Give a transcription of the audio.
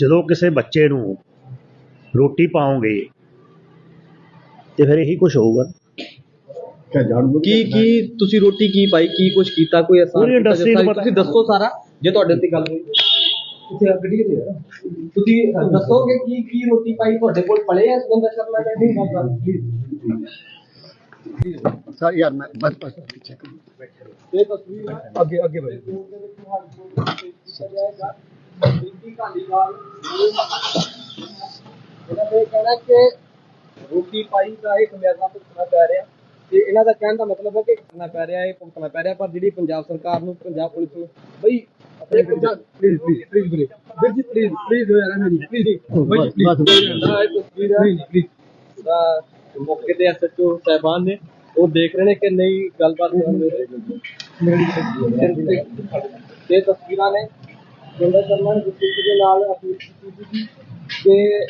ਜਦੋਂ ਕਿਸੇ ਬੱਚੇ ਨੂੰ ਰੋਟੀ ਪਾਓਗੇ ਤੇ ਫਿਰ ਇਹੀ ਕੁਝ ਹੋਊਗਾ। ਕੀ ਕੀ ਤੁਸੀਂ ਰੋਟੀ ਕੀ ਪਾਈ ਕੀ ਕੁਝ ਕੀਤਾ ਕੋਈ ਐਸਾ ਪੂਰੀ industry ਨੂੰ ਪਤਾ- ਤੁਸੀਂ ਦੱਸੋ ਸਾਰਾ ਜੇ ਤੁਹਾਡੇ ਤੇ ਗੱਲ ਹੋਈ। ਤੁਸੀਂ ਤੇ ਆ? ਤੁਸੀਂ ਦੱਸੋਗੇ ਕੀ ਕੀ ਰੋਟੀ ਪਾਈ ਤੁਹਾਡੇ ਕੋਲ ਪਲੇ ਐ ਸੁਗੰਧਾ ਸ਼ਰਮਾ ਦੇ ਨਹੀਂ? ਗੱਲ ਸਰ ਯਾਰ ਮੈਂ ਬਸ ਬਸ ਪਿੱਛੇ ਕਰ। ਇਹ ਤਸਵੀਰ ਅੱਗੇ ਅੱਗੇ ਭਾਈ ਇਹਨਾਂ ਦੇ ਕਹਿਣਾ ਕਿ ਰੋਟੀ ਪਾਈ ਦਾ ਇਹ ਖਮਿਆਜ਼ਾ ਭੁਗਤਣਾ ਪੈ ਰਿਹਾ। ਤੇ ਇਹਨਾਂ ਦਾ ਕਹਿਣ ਦਾ ਮਤਲਬ ਹੈ ਕਿ ਭੁਗਤਣਾ ਪੈ ਰਿਹਾ ਇਹ ਭੁਗਤਣਾ ਪੈ ਰਿਹਾ ਪਰ ਜਿਹੜੀ ਪੰਜਾਬ ਸਰਕਾਰ ਨੂੰ ਪੰਜਾਬ ਪੁਲਿਸ ਨੂੰ ਬਈ ਪਲੀਜ਼ ਪਲੀਜ਼ ਪਲੀਜ਼ ਵੀਰੇ। ਵੀਰ ਜੀ ਪਲੀਜ਼ ਪਲੀਜ਼ ਮੇਰੀ ਪਲੀਜ਼ ਬਈ ਪਲੀਜ਼ ਹੈ। ਨਹੀਂ ਪਲੀਜ਼ ਦਾ ਮੌਕੇ ਤੇ ਐਸਐਚਓ ਸਾਹਿਬਾਨ ਨੇ। ਉਹ ਦੇਖ ਰਹੇ ਨੇ ਕਿ ਨਹੀਂ ਗੱਲਬਾਤ ਹੋ। ਰਹੀ ਇਹ ਤਸਵੀਰਾਂ ਨੇ ਜਿੰਦਾ ਸ਼ਰਮਾ ਨੇ ਗੁੱਸੇ ਦੇ ਨਾਲ ਅਪੀਲ ਕੀਤੀ ਸੀ। ਕਿ